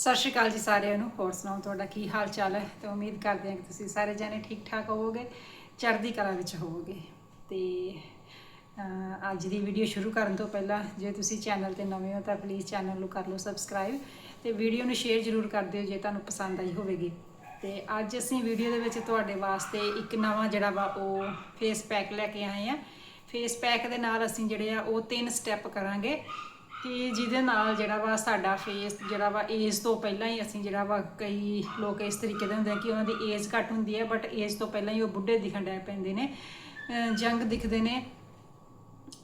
ਸਤਿ ਸ਼੍ਰੀ ਅਕਾਲ ਜੀ ਸਾਰਿਆਂ ਨੂੰ। ਹੋਰ ਸੁਣਾਓ ਤੁਹਾਡਾ ਕੀ ਹਾਲ ਚਾਲ ਹੈ? ਤੇ ਉਮੀਦ ਕਰਦੇ ਹਾਂ ਕਿ ਤੁਸੀਂ ਸਾਰੇ ਜਣੇ ਠੀਕ ਠਾਕ ਹੋਵੋਗੇ, ਚੜ੍ਹਦੀ ਕਲਾ ਵਿੱਚ ਹੋਵੋਗੇ। ਤੇ ਅੱਜ ਦੀ ਵੀਡੀਓ ਸ਼ੁਰੂ ਕਰਨ ਤੋਂ ਪਹਿਲਾਂ ਜੇ ਤੁਸੀਂ ਚੈਨਲ ਤੇ ਨਵੇਂ ਹੋ ਤਾਂ ਪਲੀਜ਼ ਚੈਨਲ ਨੂੰ ਕਰ ਲਓ ਸਬਸਕ੍ਰਾਈਬ ਤੇ ਵੀਡੀਓ ਨੂੰ ਸ਼ੇਅਰ ਜ਼ਰੂਰ ਕਰ ਦਿਓ ਜੇ ਤੁਹਾਨੂੰ ਪਸੰਦ ਆਈ ਹੋਵੇਗੀ। ਤੇ ਅੱਜ ਅਸੀਂ ਵੀਡੀਓ ਦੇ ਵਿੱਚ ਤੁਹਾਡੇ ਵਾਸਤੇ ਇੱਕ ਨਵਾਂ ਜਿਹੜਾ ਵਾ ਉਹ ਫੇਸ ਪੈਕ ਲੈ ਕੇ ਆਏ ਆ ਫੇਸ ਪੈਕ ਦੇ ਨਾਲ ਅਸੀਂ ਜਿਹੜੇ ਆ ਉਹ ਤਿੰਨ ਸਟੈਪ ਕਰਾਂਗੇ। ਕਿ ਜਿਹਦੇ ਨਾਲ ਜਿਹੜਾ ਵਾ ਸਾਡਾ ਫੇਸ ਜਿਹੜਾ ਵਾ ਏਜ ਤੋਂ ਪਹਿਲਾਂ ਹੀ ਅਸੀਂ ਜਿਹੜਾ ਵਾ ਕਈ ਲੋਕ ਇਸ ਤਰੀਕੇ ਦੇ ਹੁੰਦੇ ਆ ਕਿ ਉਹਨਾਂ ਦੀ ਏਜ ਘੱਟ ਹੁੰਦੀ ਹੈ ਬਟ ਏਜ ਤੋਂ ਪਹਿਲਾਂ ਹੀ ਉਹ ਬੁੱਢੇ ਦਿਖਣ ਡੈ ਪੈਂਦੇ ਨੇ ਜੰਗ ਦਿਖਦੇ ਨੇ।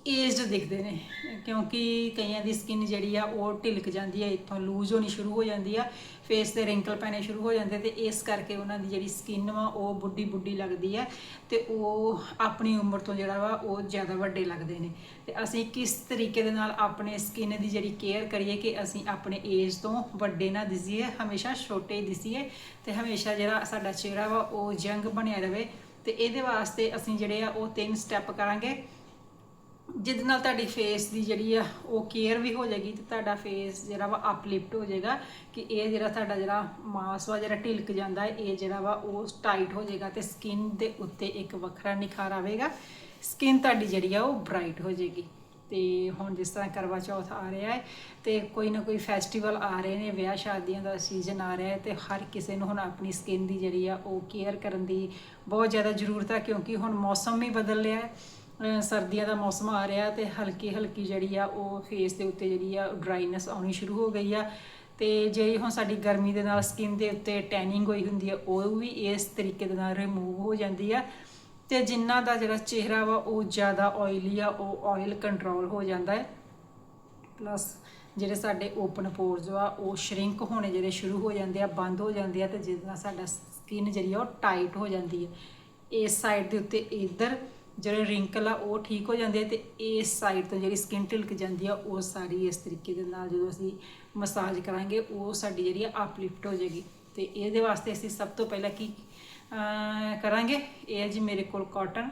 ਏਜਡ ਦਿਖਦੇ ਨੇ, ਕਿਉਂਕਿ ਕਈਆਂ ਦੀ ਸਕਿਨ ਜਿਹੜੀ ਆ ਉਹ ਢਿਲਕ ਜਾਂਦੀ ਹੈ ਇੱਥੋਂ ਲੂਜ਼ ਹੋਣੀ ਸ਼ੁਰੂ ਹੋ ਜਾਂਦੀ ਆ ਫੇਸ ਤੇ ਰਿੰਕਲ ਪੈਣੇ ਸ਼ੁਰੂ ਹੋ ਜਾਂਦੇ ਤੇ ਇਸ ਕਰਕੇ ਉਹਨਾਂ ਦੀ ਜਿਹੜੀ ਸਕਿਨ ਵਾ ਉਹ ਬੁੱਢੀ ਬੁੱਢੀ ਲੱਗਦੀ ਹੈ ਤੇ ਉਹ ਆਪਣੀ ਉਮਰ ਤੋਂ ਜਿਹੜਾ ਵਾ ਉਹ ਜ਼ਿਆਦਾ ਵੱਡੇ ਲੱਗਦੇ ਨੇ। ਤੇ ਅਸੀਂ ਕਿਸ ਤਰੀਕੇ ਦੇ ਨਾਲ ਆਪਣੇ ਸਕਿਨ ਦੀ ਜਿਹੜੀ ਕੇਅਰ ਕਰੀਏ ਕਿ ਅਸੀਂ ਆਪਣੇ ਏਜ ਤੋਂ ਵੱਡੇ ਨਾ ਦਿਸੀਏ, ਹਮੇਸ਼ਾ ਛੋਟੇ ਹੀ ਦਿਸੀਏ ਤੇ ਹਮੇਸ਼ਾ ਜਿਹੜਾ ਸਾਡਾ ਚਿਹਰਾ ਵਾ ਉਹ ਜੰਗ ਬਣਿਆ ਰਵੇ ਤੇ ਇਹਦੇ ਵਾਸਤੇ ਅਸੀਂ ਜਿਹੜੇ ਆ ਉਹ ਤਿੰਨ ਸਟੈਪ ਕਰਾਂਗੇ। ਜਿਹਦੇ ਨਾਲ ਤੁਹਾਡੀ ਫੇਸ ਦੀ ਜਿਹੜੀ ਆ, ਉਹ ਕੇਅਰ ਵੀ ਹੋ ਜਾਏਗੀ ਤੇ ਤੁਹਾਡਾ ਫੇਸ ਜਿਹੜਾ ਵਾ ਅਪਲਿਫਟ ਹੋ ਜਾਏਗਾ ਕਿ ਇਹ ਜਿਹੜਾ ਤੁਹਾਡਾ ਜਿਹੜਾ ਮਾਸ ਵਾ ਜਿਹੜਾ ਢਿਲਕ ਜਾਂਦਾ, ਇਹ ਜਿਹੜਾ ਵਾ ਉਹ ਟਾਈਟ ਹੋ ਜਾਏਗਾ ਤੇ ਸਕਿਨ ਦੇ ਉੱਤੇ ਇੱਕ ਵੱਖਰਾ ਨਿਖਾਰ ਆਵੇਗਾ। ਸਕਿਨ ਤੁਹਾਡੀ ਜਿਹੜੀ ਆ, ਉਹ ਬ੍ਰਾਈਟ ਹੋ ਜਾਏਗੀ। ਤੇ ਹੁਣ ਜਿਸ ਤਰ੍ਹਾਂ ਕਰਵਾ ਚੌਥ ਆ ਰਿਹਾ ਹੈ ਤੇ ਕੋਈ ਨਾ ਕੋਈ ਫੈਸਟੀਵਲ ਆ ਰਹੇ ਨੇ, ਵਿਆਹ ਸ਼ਾਦੀਆਂ ਦਾ ਸੀਜ਼ਨ ਆ ਰਿਹਾ ਹੈ ਤੇ ਹਰ ਕਿਸੇ ਨੂੰ ਹੁਣ ਆਪਣੀ ਸਕਿਨ ਦੀ ਜਿਹੜੀ ਆ, ਉਹ ਕੇਅਰ ਕਰਨ ਦੀ ਬਹੁਤ ਜ਼ਿਆਦਾ ਜ਼ਰੂਰਤ ਹੈ ਕਿਉਂਕਿ ਹੁਣ ਮੌਸਮ ਵੀ ਬਦਲ ਰਿਹਾ ਹੈ। ਸਰਦੀਆਂ ਦਾ ਮੌਸਮ ਆ ਰਿਹਾ ਤੇ ਹਲਕੀ ਹਲਕੀ ਜਿਹੜੀ ਆ ਉਹ ਫੇਸ ਦੇ ਉੱਤੇ ਜਿਹੜੀ ਆ ਡਰਾਈਨੈਸ ਆਉਣੀ ਸ਼ੁਰੂ ਹੋ ਗਈ ਆ। ਤੇ ਜਿਹੜੀ ਹੁਣ ਸਾਡੀ ਗਰਮੀ ਦੇ ਨਾਲ ਸਕਿਨ ਦੇ ਉੱਤੇ ਟੈਨਿੰਗ ਹੋਈ ਹੁੰਦੀ ਆ, ਉਹ ਵੀ ਇਸ ਤਰੀਕੇ ਦੇ ਨਾਲ ਰਿਮੂਵ ਹੋ ਜਾਂਦੀ ਆ। ਤੇ ਜਿਨ੍ਹਾਂ ਦਾ ਜਿਹੜਾ ਚਿਹਰਾ ਵਾ, ਉਹ ਜ਼ਿਆਦਾ ਆਇਲੀ ਆ, ਉਹ ਆਇਲ ਕੰਟਰੋਲ ਹੋ ਜਾਂਦਾ ਹੈ। ਪਲੱਸ ਜਿਹੜੇ ਸਾਡੇ ਓਪਨ ਪੋਰਸ ਆ ਉਹ ਸ਼ਰਿੰਕ ਹੋਣੇ ਜਿਹੜੇ ਸ਼ੁਰੂ ਹੋ ਜਾਂਦੇ ਆ, ਬੰਦ ਹੋ ਜਾਂਦੇ ਆ ਤੇ ਜਿਹਦੇ ਨਾਲ ਸਾਡਾ ਸਕਿਨ ਜਿਹੜੀ ਆ ਉਹ ਟਾਈਟ ਹੋ ਜਾਂਦੀ ਹੈ ਇਸ ਸਾਈਡ ਦੇ ਉੱਤੇ ਇਧਰ ਜਿਹੜੇ ਰਿੰਕਲ ਆ, ਉਹ ਠੀਕ ਹੋ ਜਾਂਦੇ ਆ ਤੇ ਇਸ ਸਾਈਡ ਤੋਂ ਜਿਹੜੀ ਸਕਿਨ ਢਿਲਕ ਜਾਂਦੀ ਆ, ਉਹ ਸਾਰੀ ਇਸ ਤਰੀਕੇ ਦੇ ਨਾਲ ਜਦੋਂ ਅਸੀਂ ਮਸਾਜ ਕਰਾਂਗੇ, ਉਹ ਸਾਡੀ ਜਿਹੜੀ ਆ ਅਪਲਿਫਟ ਹੋ ਜਾਏਗੀ। ਤੇ ਇਹਦੇ ਵਾਸਤੇ ਅਸੀਂ ਸਭ ਤੋਂ ਪਹਿਲਾਂ ਕੀ ਕਰਾਂਗੇ? ਇਹ ਹੈ ਜੀ ਮੇਰੇ ਕੋਲ ਕਾਟਨ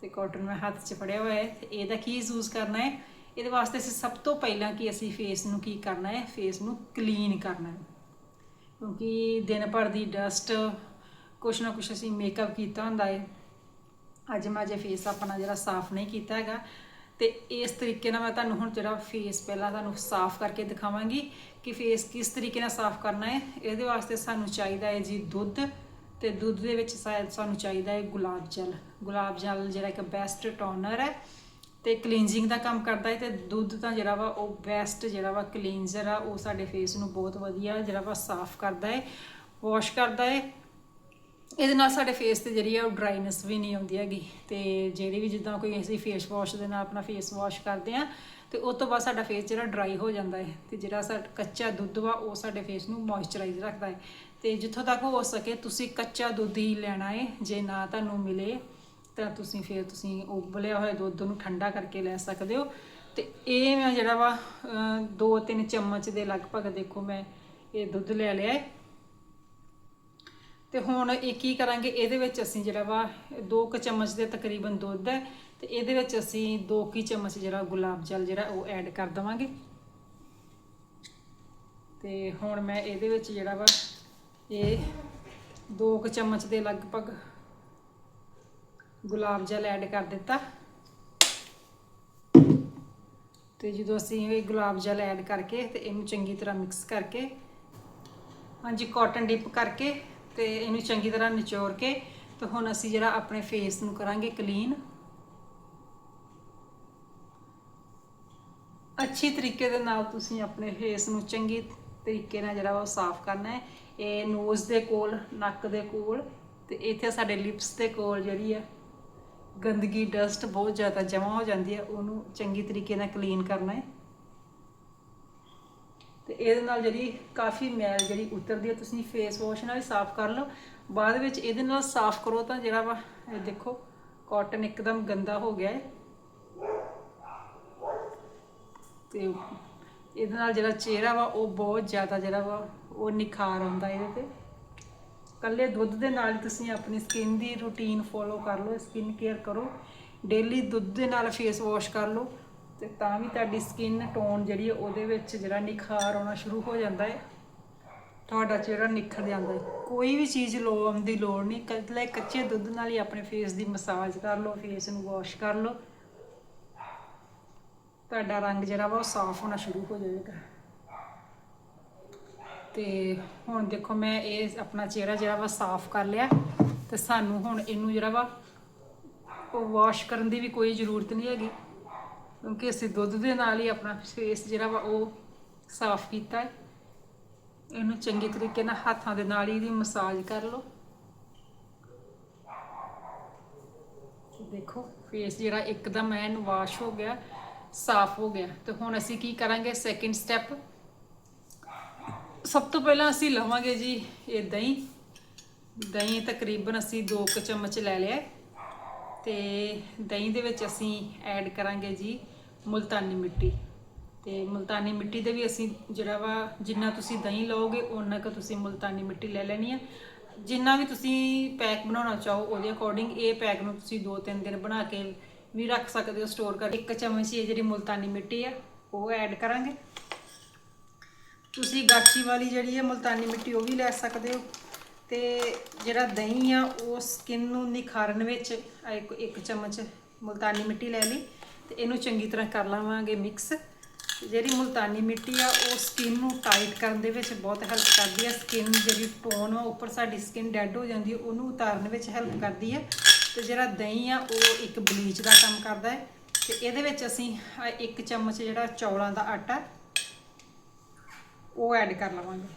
ਤੇ ਕਾਟਨ ਮੈਂ ਹੱਥ 'ਚ ਫੜਿਆ ਹੋਇਆ ਹੈ ਤੇ ਇਹਦਾ ਕੀ ਯੂਜ਼ ਕਰਨਾ ਹੈ? ਇਹਦੇ ਵਾਸਤੇ ਅਸੀਂ ਸਭ ਤੋਂ ਪਹਿਲਾਂ ਕੀ ਅਸੀਂ ਫੇਸ ਨੂੰ ਕੀ ਕਰਨਾ ਹੈ? ਫੇਸ ਨੂੰ ਕਲੀਨ ਕਰਨਾ ਹੈ। ਕਿਉਂਕਿ ਦਿਨ ਭਰ ਦੀ ਡਸਟ ਕੁਛ ਨਾ ਕੁਛ ਅਸੀਂ ਮੇਕਅਪ ਕੀਤਾ ਹੁੰਦਾ ਹੈ। ਅੱਜ ਮੈਂ ਜੇ ਫੇਸ ਆਪਣਾ ਜਿਹੜਾ ਸਾਫ਼ ਨਹੀਂ ਕੀਤਾ ਹੈਗਾ ਤੇ ਇਸ ਤਰੀਕੇ ਨਾਲ ਮੈਂ ਤੁਹਾਨੂੰ ਹੁਣ ਜਿਹੜਾ ਫੇਸ ਪਹਿਲਾਂ ਤੁਹਾਨੂੰ ਸਾਫ਼ ਕਰਕੇ ਦਿਖਾਵਾਂਗੀ ਕਿ ਫੇਸ ਕਿਸ ਤਰੀਕੇ ਨਾਲ ਸਾਫ਼ ਕਰਨਾ ਹੈ। ਇਹਦੇ ਵਾਸਤੇ ਸਾਨੂੰ ਚਾਹੀਦਾ ਹੈ ਜੀ ਦੁੱਧ ਤੇ ਦੁੱਧ ਦੇ ਵਿੱਚ ਸਾਨੂੰ ਚਾਹੀਦਾ ਹੈ ਗੁਲਾਬ ਜਲ। ਗੁਲਾਬ ਜਲ ਜਿਹੜਾ ਇੱਕ ਬੈਸਟ ਟੋਨਰ ਹੈ ਤੇ ਕਲੀਨਜ਼ਿੰਗ ਦਾ ਕੰਮ ਕਰਦਾ ਹੈ ਤੇ ਦੁੱਧ ਤਾਂ ਜਿਹੜਾ ਵਾ ਉਹ ਬੈਸਟ ਜਿਹੜਾ ਵਾ ਕਲੀਨਜ਼ਰ ਆ, ਉਹ ਸਾਡੇ ਫੇਸ ਨੂੰ ਬਹੁਤ ਵਧੀਆ ਜਿਹੜਾ ਵਾ ਸਾਫ਼ ਕਰਦਾ ਹੈ ਵਾਸ਼ ਕਰਦਾ ਹੈ। ਇਹਦੇ ਨਾਲ ਸਾਡੇ ਫੇਸ ਤੇ ਜਿਹੜੀ ਆ ਉਹ ਡਰਾਈਨੈਸ ਵੀ ਨਹੀਂ ਆਉਂਦੀ ਹੈਗੀ। ਤੇ ਜਿਹੜੀ ਵੀ ਜਿੱਦਾਂ ਕੋਈ ਅਸੀਂ ਫੇਸ ਵਾਸ਼ ਦੇ ਨਾਲ ਆਪਣਾ ਫੇਸ ਵਾਸ਼ ਕਰਦੇ ਆ ਤੇ ਉਸ ਤੋਂ ਬਾਅਦ ਸਾਡਾ ਫੇਸ ਜਿਹੜਾ ਡਰਾਈ ਹੋ ਜਾਂਦਾ ਹੈ। ਤੇ ਜਿਹੜਾ ਸਾਡਾ ਕੱਚਾ ਦੁੱਧ ਵਾ ਉਹ ਸਾਡੇ ਫੇਸ ਨੂੰ ਮੋਇਸਚਰਾਈਜ਼ ਰੱਖਦਾ ਹੈ। ਤੇ ਜਿੱਥੋਂ ਤੱਕ ਹੋ ਸਕੇ ਤੁਸੀਂ ਕੱਚਾ ਦੁੱਧ ਹੀ ਲੈਣਾ ਹੈ। ਜੇ ਨਾ ਤੁਹਾਨੂੰ ਮਿਲੇ ਤਾਂ ਤੁਸੀਂ ਫਿਰ ਤੁਸੀਂ ਉਬਲਿਆ ਹੋਇਆ ਦੁੱਧ ਨੂੰ ਠੰਡਾ ਕਰਕੇ ਲੈ ਸਕਦੇ ਹੋ। ਤੇ ਇਹ ਮੈਂ ਜਿਹੜਾ ਵਾ ਅਹ, ਦੋ ਤਿੰਨ ਚਮਚ ਦੇ ਲਗਭਗ ਦੇਖੋ ਮੈਂ ਇਹ ਦੁੱਧ ਲੈ ਲਿਆ ਹੈ। ਤੇ ਹੁਣ ਇਹ ਕੀ ਕਰਾਂਗੇ? ਇਹਦੇ ਵਿੱਚ ਅਸੀਂ ਜਿਹੜਾ ਵਾ 2 ਕੁ ਚਮਚ ਦੇ ਤਕਰੀਬਨ ਦੁੱਧ ਹੈ ਤੇ ਇਹਦੇ ਵਿੱਚ ਅਸੀਂ 2 ਕੀ ਚਮਚ ਜਿਹੜਾ ਗੁਲਾਬ ਜਲ ਜਿਹੜਾ ਉਹ ਐਡ ਕਰ ਦਵਾਂਗੇ। ਤੇ ਹੁਣ ਮੈਂ ਇਹਦੇ ਵਿੱਚ ਜਿਹੜਾ ਵਾ ਇਹ 2 ਕੁ ਚਮਚ ਦੇ ਲਗਭਗ ਗੁਲਾਬ ਜਲ ਐਡ ਕਰ ਦਿੱਤਾ। ਤੇ ਜਦੋਂ ਅਸੀਂ ਇਹ ਗੁਲਾਬ ਜਲ ਐਡ ਕਰਕੇ ਤੇ ਇਹਨੂੰ ਚੰਗੀ ਤਰ੍ਹਾਂ ਮਿਕਸ ਕਰਕੇ, ਹਾਂਜੀ ਕਾਟਨ ਡਿਪ ਕਰਕੇ ਤੇ ਇਹਨੂੰ ਚੰਗੀ ਤਰ੍ਹਾਂ ਨਿਚੋੜ ਕੇ ਤੇ ਹੁਣ ਅਸੀਂ ਜਿਹੜਾ ਆਪਣੇ ਫੇਸ ਨੂੰ ਕਰਾਂਗੇ ਕਲੀਨ ਅੱਛੀ ਤਰੀਕੇ ਦੇ ਨਾਲ ਤੁਸੀਂ ਆਪਣੇ ਫੇਸ ਨੂੰ ਚੰਗੀ ਤਰੀਕੇ ਨਾਲ ਜਿਹੜਾ ਵਾ ਉਹ ਸਾਫ਼ ਕਰਨਾ ਹੈ। ਇਹ ਨੋਜ਼ ਦੇ ਕੋਲ, ਨੱਕ ਦੇ ਕੋਲ ਤੇ ਇੱਥੇ ਸਾਡੇ ਲਿਪਸ ਦੇ ਕੋਲ ਜਿਹੜੀ ਆ ਗੰਦਗੀ ਡਸਟ ਬਹੁਤ ਜ਼ਿਆਦਾ ਜਮ੍ਹਾਂ ਹੋ ਜਾਂਦੀ ਹੈ, ਉਹਨੂੰ ਚੰਗੀ ਤਰੀਕੇ ਨਾਲ ਕਲੀਨ ਕਰਨਾ ਹੈ। ਤੇ ਇਹਦੇ ਨਾਲ ਜਿਹੜੀ ਕਾਫੀ ਮੈਲ ਜਿਹੜੀ ਉਤਰਦੀ ਹੈ ਤੁਸੀਂ ਫੇਸ ਵਾਸ਼ ਨਾਲ ਹੀ ਸਾਫ਼ ਕਰ ਲਓ। ਬਾਅਦ ਵਿੱਚ ਇਹਦੇ ਨਾਲ ਸਾਫ਼ ਕਰੋ ਤਾਂ ਜਿਹੜਾ ਵਾ, ਇਹ ਦੇਖੋ ਕਾਟਨ ਇੱਕਦਮ ਗੰਦਾ ਹੋ ਗਿਆ ਹੈ ਤੇ ਇਹਦੇ ਨਾਲ ਜਿਹੜਾ ਚਿਹਰਾ ਵਾ, ਉਹ ਬਹੁਤ ਜ਼ਿਆਦਾ ਜਿਹੜਾ ਵਾ, ਉਹ ਨਿਖਾਰ ਆਉਂਦਾ ਇਹਦੇ ਤੇ। ਕੱਲੇ ਦੁੱਧ ਦੇ ਨਾਲ ਤੁਸੀਂ ਆਪਣੀ ਸਕਿਨ ਦੀ ਰੂਟੀਨ ਫੋਲੋ ਕਰ ਲਓ ਸਕਿਨ ਕੇਅਰ ਕਰੋ। ਡੇਲੀ ਦੁੱਧ ਦੇ ਨਾਲ ਫੇਸ ਵਾਸ਼ ਕਰ ਲਓ। ਤੇ ਤਾਂ ਵੀ ਤੁਹਾਡੀ ਸਕਿਨ ਟੋਨ ਜਿਹੜੀ ਹੈ ਉਹਦੇ ਵਿੱਚ ਜਿਹੜਾ ਨਿਖਾਰ ਆਉਣਾ ਸ਼ੁਰੂ ਹੋ ਜਾਂਦਾ ਹੈ। ਤੁਹਾਡਾ ਚਿਹਰਾ ਨਿਖਰ ਜਾਂਦਾ ਹੈ। ਕੋਈ ਵੀ ਚੀਜ਼ ਲਾਉਣ ਦੀ ਲੋੜ ਨਹੀਂ। ਕੱਲੇ ਕੱਚੇ ਦੁੱਧ ਨਾਲ ਹੀ ਆਪਣੇ ਫੇਸ ਦੀ ਮਸਾਜ ਕਰ ਲਓ ਫੇਸ ਨੂੰ ਵਾਸ਼ ਕਰ ਲਓ। ਤੁਹਾਡਾ ਰੰਗ ਜਿਹੜਾ ਵਾ ਉਹ ਸਾਫ਼ ਹੋਣਾ ਸ਼ੁਰੂ ਹੋ ਜਾਏਗਾ। ਤੇ ਹੁਣ ਦੇਖੋ ਮੈਂ ਇਹ ਆਪਣਾ ਚਿਹਰਾ ਜਿਹੜਾ ਵਾ ਸਾਫ਼ ਕਰ ਲਿਆ। ਤੇ ਸਾਨੂੰ ਹੁਣ ਇਹਨੂੰ ਜਿਹੜਾ ਵਾ ਉਹ ਵਾਸ਼ ਕਰਨ ਦੀ ਵੀ ਕੋਈ ਜ਼ਰੂਰਤ ਨਹੀਂ ਹੈਗੀ। ਕਿਉਂਕਿ ਅਸੀਂ ਦੁੱਧ ਦੇ ਨਾਲ ਹੀ ਆਪਣਾ ਫੇਸ ਜਿਹੜਾ ਵਾ ਉਹ ਸਾਫ਼ ਕੀਤਾ ਹੈ। ਇਹਨੂੰ ਚੰਗੇ ਤਰੀਕੇ ਨਾਲ ਹੱਥਾਂ ਦੇ ਨਾਲ ਹੀ ਇਹਦੀ ਮਸਾਜ ਕਰ ਲਓ। ਦੇਖੋ ਫੇਸ ਜਿਹੜਾ ਇੱਕਦਮ ਐਨ ਵਾਸ਼ ਹੋ ਗਿਆ, ਸਾਫ਼ ਹੋ ਗਿਆ। ਤੇ ਹੁਣ ਅਸੀਂ ਕੀ ਕਰਾਂਗੇ? ਸੈਕਿੰਡ ਸਟੈਪ ਸਭ ਤੋਂ ਪਹਿਲਾਂ ਅਸੀਂ ਲਵਾਂਗੇ ਜੀ ਇਹ ਦਹੀਂ। ਦਹੀਂ ਤਕਰੀਬਨ ਅਸੀਂ 2 ਕੁ ਚਮਚ ਲੈ ਲਿਆ ਹੈ। ਤੇ ਦਹੀਂ ਦੇ ਵਿੱਚ ਅਸੀਂ ਐਡ ਕਰਾਂਗੇ ਜੀ ਮੁਲਤਾਨੀ ਮਿੱਟੀ। ਤੇ ਮੁਲਤਾਨੀ ਮਿੱਟੀ ਦੇ ਵੀ ਅਸੀਂ ਜਿਹੜਾ ਵਾ, ਜਿੰਨਾ ਤੁਸੀਂ ਦਹੀਂ ਲਓਗੇ, ਓਨਾ ਕੁ ਤੁਸੀਂ ਮੁਲਤਾਨੀ ਮਿੱਟੀ ਲੈ ਲੈਣੀ ਹੈ ਜਿੰਨਾ ਵੀ ਤੁਸੀਂ ਪੈਕ ਬਣਾਉਣਾ ਚਾਹੋ, ਉਹਦੇ ਅਕੋਰਡਿੰਗ ਇਹ ਪੈਕ ਨੂੰ ਤੁਸੀਂ 2-3 ਦਿਨ ਬਣਾ ਕੇ ਵੀ ਰੱਖ ਸਕਦੇ ਹੋ ਸਟੋਰ ਕਰਕੇ। ਇੱਕ ਚਮਚ ਇਹ ਜਿਹੜੀ ਮੁਲਤਾਨੀ ਮਿੱਟੀ ਆ, ਉਹ ਐਡ ਕਰਾਂਗੇ। ਤੁਸੀਂ ਗਾਚੀ ਵਾਲੀ ਜਿਹੜੀ ਹੈ ਮੁਲਤਾਨੀ ਮਿੱਟੀ ਉਹ ਵੀ ਲੈ ਸਕਦੇ ਹੋ। ਤੇ ਜਿਹੜਾ ਦਹੀਂ ਆ, ਉਹ ਸਕਿਨ ਨੂੰ ਨਿਖਾਰਨ ਵਿੱਚ ਇੱਕ ਇੱਕ ਚਮਚ ਮੁਲਤਾਨੀ ਮਿੱਟੀ ਲੈ ਲਈ। ਤੇ ਇਹਨੂੰ ਚੰਗੀ ਤਰ੍ਹਾਂ ਕਰ ਲਵਾਂਗੇ ਮਿਕਸ ਜਿਹੜੀ ਮੁਲਤਾਨੀ ਮਿੱਟੀ ਆ, ਉਹ ਸਕਿਨ ਨੂੰ ਟਾਈਟ ਕਰਨ ਦੇ ਵਿੱਚ ਬਹੁਤ ਹੈਲਪ ਕਰਦੀ ਹੈ ਸਕਿਨ ਜਿਹੜੀ ਟੋਨ ਆ, ਉੱਪਰ ਸਾਡੀ ਸਕਿਨ ਡੈਡ ਹੋ ਜਾਂਦੀ ਹੈ ਉਹਨੂੰ ਉਤਾਰਨ ਵਿੱਚ ਹੈਲਪ ਕਰਦੀ ਹੈ ਤੇ ਜਿਹੜਾ ਦਹੀਂ ਆ, ਉਹ ਇੱਕ ਬਲੀਚ ਦਾ ਕੰਮ ਕਰਦਾ ਹੈ। ਤੇ ਇਹਦੇ ਵਿੱਚ ਅਸੀਂ ਇੱਕ ਚਮਚ ਜਿਹੜਾ ਚੌਲਾਂ ਦਾ ਆਟਾ, ਉਹ ਐਡ ਕਰ ਲਵਾਂਗੇ।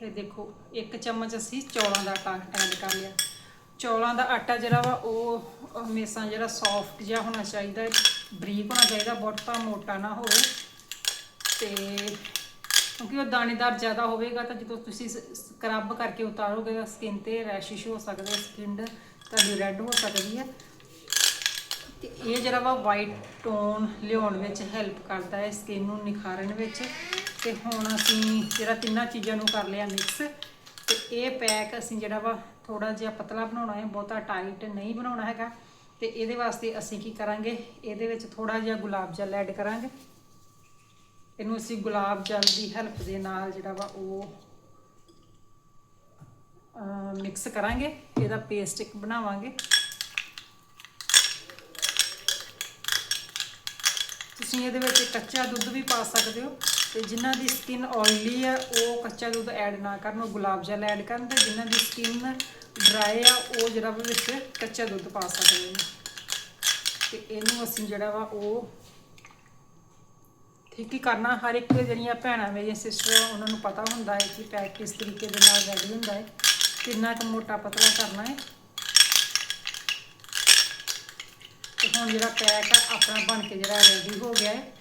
ਇਹ ਦੇਖੋ, ਇੱਕ ਚਮਚ ਅਸੀਂ ਚੌਲਾਂ ਦਾ ਆਟਾ ਐਡ ਕਰ ਲਿਆ। ਚੌਲਾਂ ਦਾ ਆਟਾ ਜਿਹੜਾ ਵਾ ਉਹ ਹਮੇਸ਼ਾ ਜਿਹੜਾ ਸੌਫਟ ਜਿਹਾ ਹੋਣਾ ਚਾਹੀਦਾ, ਬਰੀਕ ਹੋਣਾ ਚਾਹੀਦਾ, ਬਹੁਤਾ ਮੋਟਾ ਨਾ ਹੋਵੇ। ਤੇ ਕਿਉਂਕਿ ਉਹ ਦਾਣੇਦਾਰ ਜ਼ਿਆਦਾ ਹੋਵੇਗਾ ਤਾਂ ਜਦੋਂ ਤੁਸੀਂ ਸਕਰਬ ਕਰਕੇ ਉਤਾਰੋਗੇ ਤਾਂ ਸਕਿਨ ਤੇ ਰੈਸ਼ਿਸ਼ ਹੋ ਸਕਦੇ ਸਕਿਨ ਤੁਹਾਡੀ ਰੈੱਡ ਹੋ ਸਕਦੀ ਹੈ। ਤੇ ਇਹ ਜਿਹੜਾ ਵਾ ਵਾਈਟ ਟੋਨ ਲਿਆਉਣ ਵਿੱਚ ਹੈਲਪ ਕਰਦਾ ਹੈ ਸਕਿਨ ਨੂੰ ਨਿਖਾਰਨ ਵਿੱਚ। ਤੇ ਹੁਣ ਅਸੀਂ ਜਿਹੜਾ ਤਿੰਨਾਂ ਚੀਜ਼ਾਂ ਨੂੰ ਕਰ ਲਿਆ ਮਿਕਸ ਤੇ ਇਹ ਪੈਕ ਅਸੀਂ ਜਿਹੜਾ ਵਾ ਥੋੜਾ ਜਿਹਾ ਪਤਲਾ ਬਣਾਉਣਾ ਹੈ, ਬਹੁਤਾ ਟਾਈਟ ਨਹੀਂ ਬਣਾਉਣਾ ਹੈਗਾ। ਤੇ ਇਹਦੇ ਵਾਸਤੇ ਅਸੀਂ ਕੀ ਕਰਾਂਗੇ? ਇਹਦੇ ਵਿੱਚ ਥੋੜਾ ਜਿਹਾ ਗੁਲਾਬ ਜਲ ਐਡ ਕਰਾਂਗੇ। ਇਹਨੂੰ ਅਸੀਂ ਗੁਲਾਬ ਜਲ ਦੀ ਹੈਲਪ ਦੇ ਨਾਲ ਜਿਹੜਾ ਵਾ ਉਹ ਮਿਕਸ ਕਰਾਂਗੇ। ਇਹਦਾ ਪੇਸਟ ਇੱਕ ਬਣਾਵਾਂਗੇ। ਤੁਸੀਂ ਇਹਦੇ ਵਿੱਚ ਕੱਚਾ ਦੁੱਧ ਵੀ ਪਾ ਸਕਦੇ ਹੋ। ਤੇ ਜਿਨ੍ਹਾਂ ਦੀ ਸਕਿਨ ਆਇਲੀ ਆ, ਉਹ ਕੱਚਾ ਦੁੱਧ ਐਡ ਨਾ ਕਰਨ, ਉਹ ਗੁਲਾਬ ਜਲ ਐਡ ਕਰਨ ਤੇ ਜਿਨ੍ਹਾਂ ਦੀ ਸਕਿਨ ਡਰਾਈ ਆ, ਉਹ ਜਿਹੜਾ ਵਾ ਵਿੱਚ ਕੱਚਾ ਦੁੱਧ ਪਾ ਸਕਦੇ ਨੇ। ਤੇ ਇਹਨੂੰ ਅਸੀਂ ਜਿਹੜਾ ਵਾ ਉਹ ਠੀਕ ਹੀ ਕਰਨਾ। ਹਰ ਇੱਕ ਜਿਹੜੀਆਂ ਭੈਣਾਂ ਮੇਰੀਆਂ ਸਿਸਟਰ ਉਹਨਾਂ ਨੂੰ ਪਤਾ ਹੁੰਦਾ ਹੈ ਕਿ ਪੈਕ ਕਿਸ ਤਰੀਕੇ ਦੇ ਨਾਲ ਰੈਡੀ ਹੁੰਦਾ ਹੈ, ਕਿੰਨਾ ਕੁ ਮੋਟਾ ਪਤਲਾ ਕਰਨਾ ਹੈ। ਤੇ ਹੁਣ ਜਿਹੜਾ ਪੈਕ ਆ, ਆਪਣਾ ਬਣ ਕੇ ਜਿਹੜਾ ਰੈਡੀ ਹੋ ਗਿਆ ਹੈ।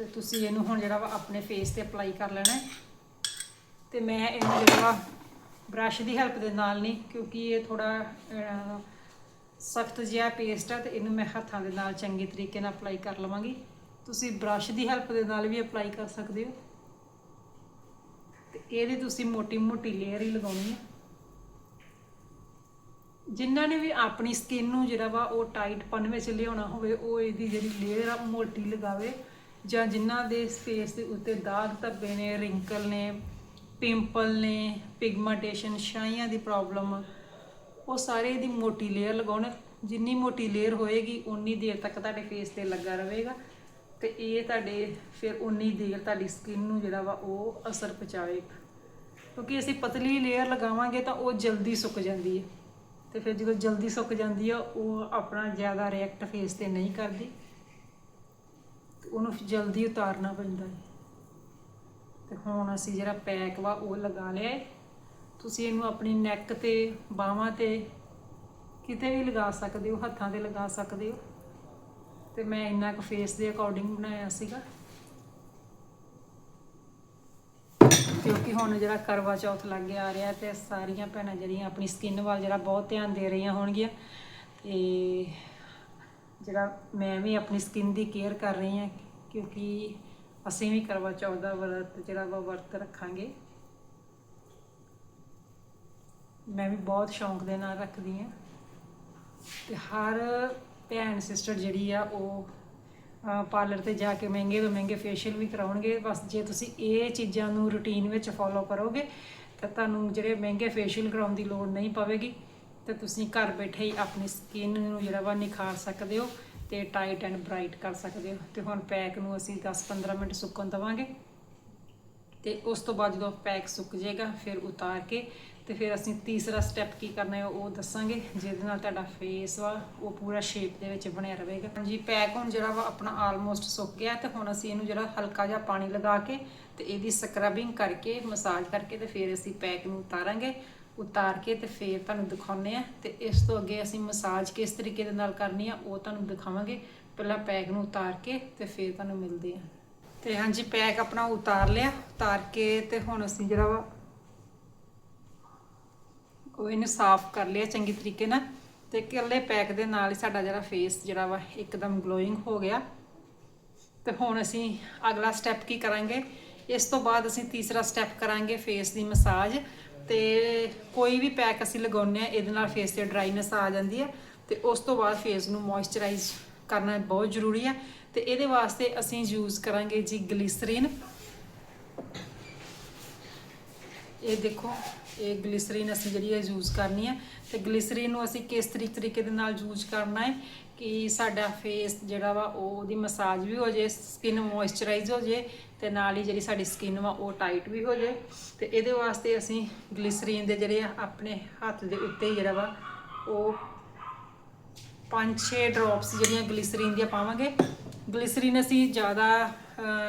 ਤੇ ਤੁਸੀਂ ਇਹਨੂੰ ਹੁਣ ਜਿਹੜਾ ਵਾ ਆਪਣੇ ਫੇਸ ਤੇ ਅਪਲਾਈ ਕਰ ਲੈਣਾ ਹੈ। ਤੇ ਮੈਂ ਇਹਨੂੰ ਜਿਹੜਾ ਵਾ ਬ੍ਰਸ਼ ਦੀ ਹੈਲਪ ਦੇ ਨਾਲ ਨਹੀਂ, ਕਿਉਂਕਿ ਇਹ ਥੋੜਾ ਸਖਤ ਜਿਹਾ ਪੇਸਟ ਆ ਤੇ ਇਹਨੂੰ ਮੈਂ ਹੱਥਾਂ ਦੇ ਨਾਲ ਚੰਗੇ ਤਰੀਕੇ ਨਾਲ ਅਪਲਾਈ ਕਰ ਲਵਾਂਗੀ। ਤੁਸੀਂ ਬ੍ਰਸ਼ ਦੀ ਹੈਲਪ ਦੇ ਨਾਲ ਵੀ ਅਪਲਾਈ ਕਰ ਸਕਦੇ ਹੋ। ਤੇ ਇਹਦੀ ਤੁਸੀਂ ਮੋਟੀ ਮੋਟੀ ਲੇਅਰ ਹੀ ਲਗਾਉਣੀ ਹੈ। ਜਿਨ੍ਹਾਂ ਨੇ ਵੀ ਆਪਣੀ ਸਕਿਨ ਨੂੰ ਜਿਹੜਾ ਵਾ ਉਹ ਟਾਈਟ ਪਨ ਵਿੱਚ ਲਿਆਉਣਾ ਹੋਵੇ, ਉਹ ਇਹਦੀ ਜਿਹੜੀ ਲੇਅਰ ਆ ਮੋਟੀ ਲਗਾਵੇ। ਜਾਂ ਜਿਨ੍ਹਾਂ ਦੇ ਫੇਸ ਦੇ ਉੱਤੇ ਦਾਗ ਧੱਬੇ ਨੇ ਰਿੰਕਲ ਨੇ ਪਿੰਪਲ ਨੇ ਪਿਗਮੈਂਟੇਸ਼ਨ ਛਾਈਆਂ ਦੀ ਪ੍ਰੋਬਲਮ ਉਹ ਸਾਰੇ ਦੀ ਮੋਟੀ ਲੇਅਰ ਲਗਾਉਣ। ਜਿੰਨੀ ਮੋਟੀ ਲੇਅਰ ਹੋਏਗੀ, ਉਨੀ ਦੇਰ ਤੱਕ ਤੁਹਾਡੇ ਫੇਸ ਤੇ ਲੱਗਾ ਰਹੇਗਾ ਤੇ ਇਹ ਤੁਹਾਡੇ ਫਿਰ ਉਨੀ ਦੇਰ ਤੁਹਾਡੀ ਸਕਿਨ ਨੂੰ ਜਿਹੜਾ ਵਾ ਉਹ ਅਸਰ ਪਹੁੰਚਾਵੇਗਾ। ਕਿਉਂਕਿ ਅਸੀਂ ਪਤਲੀ ਲੇਅਰ ਲਗਾਵਾਂਗੇ ਤਾਂ ਉਹ ਜਲਦੀ ਸੁੱਕ ਜਾਂਦੀ ਹੈ। ਤੇ ਫਿਰ ਜਦੋਂ ਜਲਦੀ ਸੁੱਕ ਜਾਂਦੀ ਆ ਉਹ ਆਪਣਾ ਜ਼ਿਆਦਾ ਰਿਐਕਟ ਫੇਸ ਤੇ ਨਹੀਂ ਕਰਦੀ। ਉਹਨੂੰ ਜਲਦੀ ਉਤਾਰਨਾ ਪੈਂਦਾ ਹੈ ਤੇ ਹੁਣ ਅਸੀਂ ਜਿਹੜਾ ਪੈਕ ਵਾ ਉਹ ਲਗਾ ਲਿਆ ਹੈ ਤੁਸੀਂ ਇਹਨੂੰ ਆਪਣੀ ਨੈਕ ਤੇ, ਬਾਹਾਂ ਤੇ ਕਿਤੇ ਵੀ ਲਗਾ ਸਕਦੇ ਹੋ, ਹੱਥਾਂ ਤੇ ਲਗਾ ਸਕਦੇ ਹੋ। ਤੇ ਮੈਂ ਇੰਨਾ ਕੁ ਫੇਸ ਦੇ ਅਕੋਰਡਿੰਗ ਬਣਾਇਆ ਸੀਗਾ। ਕਿਉਂਕਿ ਹੁਣ ਜਿਹੜਾ ਕਰਵਾ ਚੌਥ ਲੱਗ ਆ ਰਿਹਾ ਤੇ ਸਾਰੀਆਂ ਭੈਣਾਂ ਜਿਹੜੀਆਂ ਆਪਣੀ ਸਕਿਨ ਵੱਲ ਜਿਹੜਾ ਬਹੁਤ ਧਿਆਨ ਦੇ ਰਹੀਆਂ ਹੋਣਗੀਆਂ। ਤੇ ਜਿਹੜਾ ਮੈਂ ਵੀ ਆਪਣੀ ਸਕਿਨ ਦੀ ਕੇਅਰ ਕਰ ਰਹੀ ਹਾਂ, ਕਿਉਂਕਿ ਅਸੀਂ ਵੀ ਕਰਵਾ ਚੌਥ ਦਾ ਵਰਤ ਜਿਹੜਾ ਵਾ ਵਰਤ ਰੱਖਾਂਗੇ। ਮੈਂ ਵੀ ਬਹੁਤ ਸ਼ੌਂਕ ਦੇ ਨਾਲ ਰੱਖਦੀ ਹਾਂ। ਤੇ ਹਰ ਭੈਣ ਸਿਸਟਰ ਜਿਹੜੀ ਆ, ਉਹ ਪਾਰਲਰ ਤੇ ਜਾ ਕੇ ਮਹਿੰਗੇ ਤੋਂ ਮਹਿੰਗੇ ਫੇਸ਼ੀਅਲ ਵੀ ਕਰਾਉਣਗੇ। ਬਸ ਜੇ ਤੁਸੀਂ ਇਹ ਚੀਜ਼ਾਂ ਨੂੰ ਰੁਟੀਨ ਵਿੱਚ ਫੋਲੋ ਕਰੋਗੇ, ਤਾਂ ਤੁਹਾਨੂੰ ਜਿਹੜੇ ਮਹਿੰਗੇ ਫੇਸ਼ੀਅਲ ਕਰਾਉਣ ਦੀ ਲੋੜ ਨਹੀਂ ਪਵੇਗੀ। ਤੇ ਤੁਸੀਂ ਘਰ ਬੈਠੇ ਹੀ ਆਪਣੀ ਸਕਿਨ ਨੂੰ ਜਿਹੜਾ ਵਾ ਨਿਖਾਰ ਸਕਦੇ ਹੋ ਤੇ ਟਾਈਟ ਐਂਡ ਬ੍ਰਾਈਟ ਕਰ ਸਕਦੇ ਹੋ। ਤੇ ਹੁਣ ਪੈਕ ਨੂੰ ਅਸੀਂ 10-15 ਮਿੰਟ ਸੁੱਕਣ ਦਵਾਂਗੇ। ਤੇ ਉਸ ਤੋਂ ਬਾਅਦ ਜਦੋਂ ਪੈਕ ਸੁੱਕ ਜਾਏਗਾ, ਫਿਰ ਉਤਾਰ ਕੇ ਤੇ ਫਿਰ ਅਸੀਂ ਤੀਸਰਾ ਸਟੈਪ ਕੀ ਕਰਨਾ ਹੈ ਉਹ ਦੱਸਾਂਗੇ, ਜਿਹਦੇ ਨਾਲ ਤੁਹਾਡਾ ਫੇਸ ਵਾ ਉਹ ਪੂਰਾ ਸ਼ੇਪ ਦੇ ਵਿੱਚ ਬਣਿਆ ਰਹੇਗਾ। ਹਾਂਜੀ ਪੈਕ ਹੁਣ ਜਿਹੜਾ ਵਾ ਆਪਣਾ ਆਲਮੋਸਟ ਸੁੱਕ ਗਿਆ ਤੇ ਹੁਣ ਅਸੀਂ ਇਹਨੂੰ ਜਿਹੜਾ ਹਲਕਾ ਜਿਹਾ ਪਾਣੀ ਲਗਾ ਕੇ ਤੇ ਇਹਦੀ ਸਕਰਬਿੰਗ ਕਰਕੇ ਮਸਾਜ ਕਰਕੇ ਤੇ ਫਿਰ ਅਸੀਂ ਪੈਕ ਨੂੰ ਉਤਾਰਾਂਗੇ। ਉਤਾਰ ਕੇ ਤੇ ਫਿਰ ਤੁਹਾਨੂੰ ਦਿਖਾਉਨੇ ਆ ਤੇ ਇਸ ਤੋਂ ਅੱਗੇ ਅਸੀਂ ਮਸਾਜ ਕਿਸ ਤਰੀਕੇ ਦੇ ਨਾਲ ਕਰਨੀ ਆ, ਉਹ ਤੁਹਾਨੂੰ ਦਿਖਾਵਾਂਗੇ। ਪਹਿਲਾਂ ਪੈਕ ਨੂੰ ਉਤਾਰ ਕੇ ਤੇ ਫਿਰ ਤੁਹਾਨੂੰ ਮਿਲਦੇ ਆ ਤੇ ਹਾਂਜੀ, ਪੈਕ ਆਪਣਾ ਉਤਾਰ ਲਿਆ, ਉਤਾਰ ਕੇ ਤੇ ਹੁਣ ਅਸੀਂ ਜਿਹੜਾ ਵਾ, ਉਹ ਇਹਨੂੰ ਸਾਫ਼ ਕਰ ਲਿਆ ਚੰਗੀ ਤਰੀਕੇ ਨਾਲ। ਤੇ ਇਕੱਲੇ ਪੈਕ ਦੇ ਨਾਲ ਹੀ ਸਾਡਾ ਜਿਹੜਾ ਫੇਸ ਜਿਹੜਾ ਵਾ, ਇੱਕਦਮ ਗਲੋਇੰਗ ਹੋ ਗਿਆ। ਤੇ ਹੁਣ ਅਸੀਂ ਅਗਲਾ ਸਟੈਪ ਕੀ ਕਰਾਂਗੇ? ਇਸ ਤੋਂ ਬਾਅਦ ਅਸੀਂ ਤੀਸਰਾ ਸਟੈਪ ਕਰਾਂਗੇ ਫੇਸ ਦੀ ਮਸਾਜ। ਤੇ ਕੋਈ ਵੀ ਪੈਕ ਅਸੀਂ ਲਗਾਉਂਦੇ ਆ ਇਹਦੇ ਨਾਲ ਫੇਸ ਤੇ ਡਰਾਈਨੈਸ ਆ ਜਾਂਦੀ ਹੈ ਤੇ ਉਸ ਤੋਂ ਬਾਅਦ ਫੇਸ ਨੂੰ ਮੋਇਸਚਰਾਈਜ਼ ਕਰਨਾ ਬਹੁਤ ਜ਼ਰੂਰੀ ਹੈ ਤੇ ਇਹਦੇ ਵਾਸਤੇ ਅਸੀਂ ਯੂਜ਼ ਕਰਾਂਗੇ ਜੀ ਗਲਿਸਰੀਨ ਇਹ ਦੇਖੋ, ਇਹ ਗਲਿਸਰੀਨ ਅਸੀਂ ਜਿਹੜੀ ਹੈ ਯੂਜ਼ ਕਰਨੀ ਹੈ, ਤੇ ਗਲਿਸਰੀਨ ਨੂੰ ਅਸੀਂ ਕਿਸ ਤਰੀਕੇ ਤਰੀਕੇ ਦੇ ਨਾਲ ਯੂਜ਼ ਕਰਨਾ ਹੈ ਕਿ ਸਾਡਾ ਫੇਸ ਜਿਹੜਾ ਵਾ, ਉਹ ਉਹਦੀ ਮਸਾਜ ਵੀ ਹੋ ਜੇ ਸਕਿਨ ਮੋਇਸਚਰਾਈਜ਼ ਹੋ ਜੇ, ਤੇ ਨਾਲ ਹੀ ਜਿਹੜੀ ਸਾਡੀ ਸਕਿਨ ਵਾ, ਉਹ ਟਾਈਟ ਵੀ ਹੋ ਜੇ। ਤੇ ਇਹਦੇ ਵਾਸਤੇ ਅਸੀਂ ਗਲਿਸਰੀਨ ਦੇ ਜਿਹੜੇ ਆ, ਆਪਣੇ ਹੱਥ ਦੇ ਉੱਤੇ ਜਿਹੜਾ ਵਾ, ਉਹ 5-6 ਡ੍ਰੌਪਸ ਜਿਹੜੀਆਂ ਗਲਿਸਰੀਨ ਦੀਆਂ ਪਾਵਾਂਗੇ। ਗਲਿਸਰੀਨ ਅਸੀਂ ਜ਼ਿਆਦਾ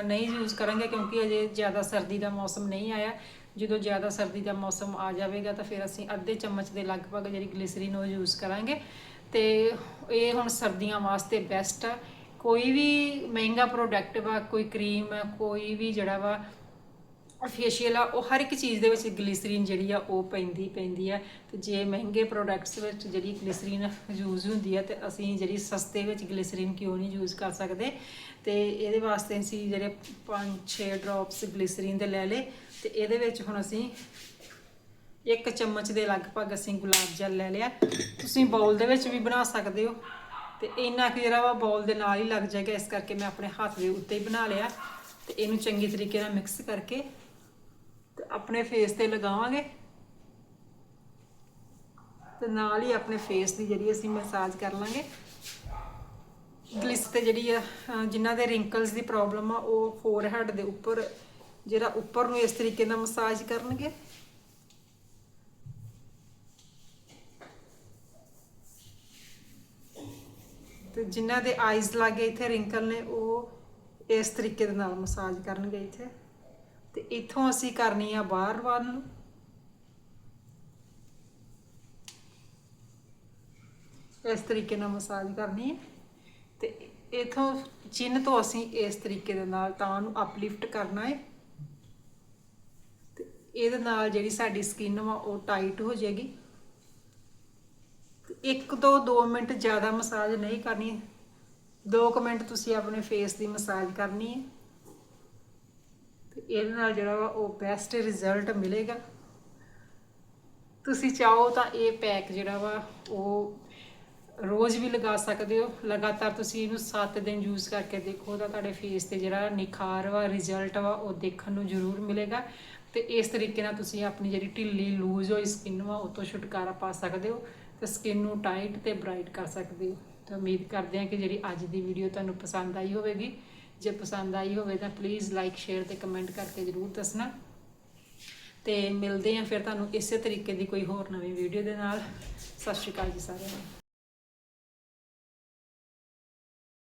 ਨਹੀਂ ਯੂਜ਼ ਕਰਾਂਗੇ ਕਿਉਂਕਿ ਅਜੇ ਜ਼ਿਆਦਾ ਸਰਦੀ ਦਾ ਮੌਸਮ ਨਹੀਂ ਆਇਆ। ਜਦੋਂ ਜ਼ਿਆਦਾ ਸਰਦੀ ਦਾ ਮੌਸਮ ਆ ਜਾਵੇਗਾ ਤਾਂ ਫਿਰ ਅਸੀਂ ਅੱਧੇ ਚਮਚ ਦੇ ਲਗਭਗ ਜਿਹੜੀ ਗਲਿਸਰੀਨ ਉਹ ਯੂਜ਼ ਕਰਾਂਗੇ। ਤੇ ਇਹ ਹੁਣ ਸਰਦੀਆਂ ਵਾਸਤੇ ਬੈਸਟ ਆ। ਕੋਈ ਵੀ ਮਹਿੰਗਾ ਪ੍ਰੋਡਕਟ ਵਾ, ਕੋਈ ਕਰੀਮ ਆ ਕੋਈ ਵੀ ਜਿਹੜਾ ਵਾ ਫੇਸ਼ੀਅਲ ਆ, ਉਹ ਹਰ ਇੱਕ ਚੀਜ਼ ਦੇ ਵਿੱਚ ਗਲਿਸਰੀਨ ਜਿਹੜੀ ਆ, ਉਹ ਪੈਂਦੀ ਪੈਂਦੀ ਆ। ਤੇ ਜੇ ਮਹਿੰਗੇ ਪ੍ਰੋਡਕਟਸ ਵਿੱਚ ਜਿਹੜੀ ਗਲਿਸਰੀਨ ਯੂਜ਼ ਹੁੰਦੀ ਆ, ਤੇ ਅਸੀਂ ਜਿਹੜੀ ਸਸਤੇ ਵਿੱਚ ਗਲਿਸਰੀਨ ਕਿਉਂ ਨਹੀਂ ਯੂਜ਼ ਕਰ ਸਕਦੇ? ਤੇ ਇਹਦੇ ਵਾਸਤੇ ਅਸੀਂ ਜਿਹੜੇ 5-6 ਡ੍ਰੌਪਸ ਗਲਿਸਰੀਨ ਦੇ ਲੈ ਲਏ। ਤੇ ਇਹਦੇ ਵਿੱਚ ਹੁਣ ਅਸੀਂ ਇੱਕ ਚਮਚ ਦੇ ਲਗਭਗ ਅਸੀਂ ਗੁਲਾਬ ਜਲ ਲੈ ਲਿਆ। ਤੁਸੀਂ ਬਾਉਲ ਦੇ ਵਿੱਚ ਵੀ ਬਣਾ ਸਕਦੇ ਹੋ। ਤੇ ਇੰਨਾ ਕੁ ਜਿਹੜਾ ਵਾ ਬਾਉਲ ਦੇ ਨਾਲ ਹੀ ਲੱਗ ਜਾਏਗਾ, ਇਸ ਕਰਕੇ ਮੈਂ ਆਪਣੇ ਹੱਥ ਦੇ ਉੱਤੇ ਹੀ ਬਣਾ ਲਿਆ। ਤੇ ਇਹਨੂੰ ਚੰਗੀ ਤਰੀਕੇ ਨਾਲ ਮਿਕਸ ਕਰਕੇ ਤੇ ਆਪਣੇ ਫੇਸ ਤੇ ਲਗਾਵਾਂਗੇ। ਤੇ ਨਾਲ ਹੀ ਆਪਣੇ ਫੇਸ ਦੀ ਜਿਹੜੀ ਅਸੀਂ ਮਸਾਜ ਕਰ ਲਾਂਗੇ। ਗਲਿਸ ਤੇ ਜਿਹੜੀ ਆ, ਅਹ ਜਿਨ੍ਹਾਂ ਦੇ ਰਿੰਕਲਸ ਦੀ ਪ੍ਰੋਬਲਮ ਆ, ਉਹ ਫੋਰਹੈਡ ਦੇ ਉੱਪਰ ਜਿਹੜਾ ਉੱਪਰ ਨੂੰ ਇਸ ਤਰੀਕੇ ਨਾਲ ਮਸਾਜ ਕਰਨਗੇ। ਤੇ ਜਿਨ੍ਹਾਂ ਦੇ ਆਈਜ਼ ਲਾਗੇ ਇੱਥੇ ਰਿੰਕਲ ਨੇ, ਉਹ ਇਸ ਤਰੀਕੇ ਦੇ ਨਾਲ ਮਸਾਜ ਕਰਨਗੇ ਇੱਥੇ। ਤੇ ਇੱਥੋਂ ਅਸੀਂ ਕਰਨੀ ਆ ਬਾਹਰ ਵੱਲ ਨੂੰ। ਇਸ ਤਰੀਕੇ ਨਾਲ ਮਸਾਜ ਕਰਨੀ ਹੈ ਤੇ ਇਥੋਂ ਚਿੰਨ ਤੋਂ ਅਸੀਂ ਇਸ ਤਰੀਕੇ ਦੇ ਨਾਲ ਤਾਂ ਨੂੰ ਅਪਲਿਫਟ ਕਰਨਾ ਹੈ ਇਹਦੇ ਨਾਲ ਜਿਹੜੀ ਸਾਡੀ ਸਕਿਨ ਵਾ ਉਹ ਟਾਈਟ ਹੋ ਜਾਏਗੀ। ਇੱਕ ਤੋਂ 2 ਮਿੰਟ ਜ਼ਿਆਦਾ ਮਸਾਜ ਨਹੀਂ ਕਰਨੀ। 2 ਮਿੰਟ ਤੁਸੀਂ ਆਪਣੇ ਫੇਸ ਦੀ ਮਸਾਜ ਕਰਨੀ ਹੈ। ਤੇ ਇਹਦੇ ਨਾਲ ਜਿਹੜਾ ਵਾ ਉਹ ਬੈਸਟ ਰਿਜ਼ਲਟ ਮਿਲੇਗਾ। ਤੁਸੀਂ ਚਾਹੋ ਤਾਂ ਇਹ ਪੈਕ ਜਿਹੜਾ ਵਾ ਉਹ ਰੋਜ਼ ਵੀ ਲਗਾ ਸਕਦੇ ਹੋ। ਲਗਾਤਾਰ ਤੁਸੀਂ ਇਹਨੂੰ 7 ਦਿਨ ਯੂਜ਼ ਕਰਕੇ ਦੇਖੋ ਤਾਂ ਤੁਹਾਡੇ ਫੇਸ ਤੇ ਜਿਹੜਾ ਨਿਖਾਰ ਵਾ ਰਿਜ਼ਲਟ ਵਾ, ਉਹ ਦੇਖਣ ਨੂੰ ਜ਼ਰੂਰ ਮਿਲੇਗਾ। ਤੇ ਇਸ ਤਰੀਕੇ ਨਾਲ ਤੁਸੀਂ ਆਪਣੀ ਜਿਹੜੀ ਢਿੱਲੀ ਲੂਜ਼ ਹੋਈ ਸਕਿਨ ਵਾ, ਉਹ ਤੋਂ ਛੁਟਕਾਰਾ ਪਾ ਸਕਦੇ ਹੋ ਤੇ ਸਕਿਨ ਨੂੰ ਟਾਈਟ ਤੇ ਬ੍ਰਾਈਟ ਕਰ ਸਕਦੇ ਹੋ। ਤਾਂ ਉਮੀਦ ਕਰਦੇ ਹਾਂ ਕਿ ਜਿਹੜੀ ਅੱਜ ਦੀ ਵੀਡੀਓ ਤੁਹਾਨੂੰ ਪਸੰਦ ਆਈ ਹੋਵੇਗੀ। ਜੇ ਪਸੰਦ ਆਈ ਹੋਵੇ ਤਾਂ ਪਲੀਜ਼ ਲਾਈਕ ਸ਼ੇਅਰ ਤੇ ਕਮੈਂਟ ਕਰਕੇ ਜ਼ਰੂਰ ਦੱਸਣਾ। ਤੇ ਮਿਲਦੇ ਹਾਂ ਫਿਰ ਤੁਹਾਨੂੰ ਇਸੇ ਤਰੀਕੇ ਦੀ ਕੋਈ ਹੋਰ ਨਵੀਂ ਵੀਡੀਓ ਦੇ ਨਾਲ। ਸਤਿ ਸ਼੍ਰੀ ਅਕਾਲ ਜੀ ਸਾਰਿਆਂ ਨੂੰ।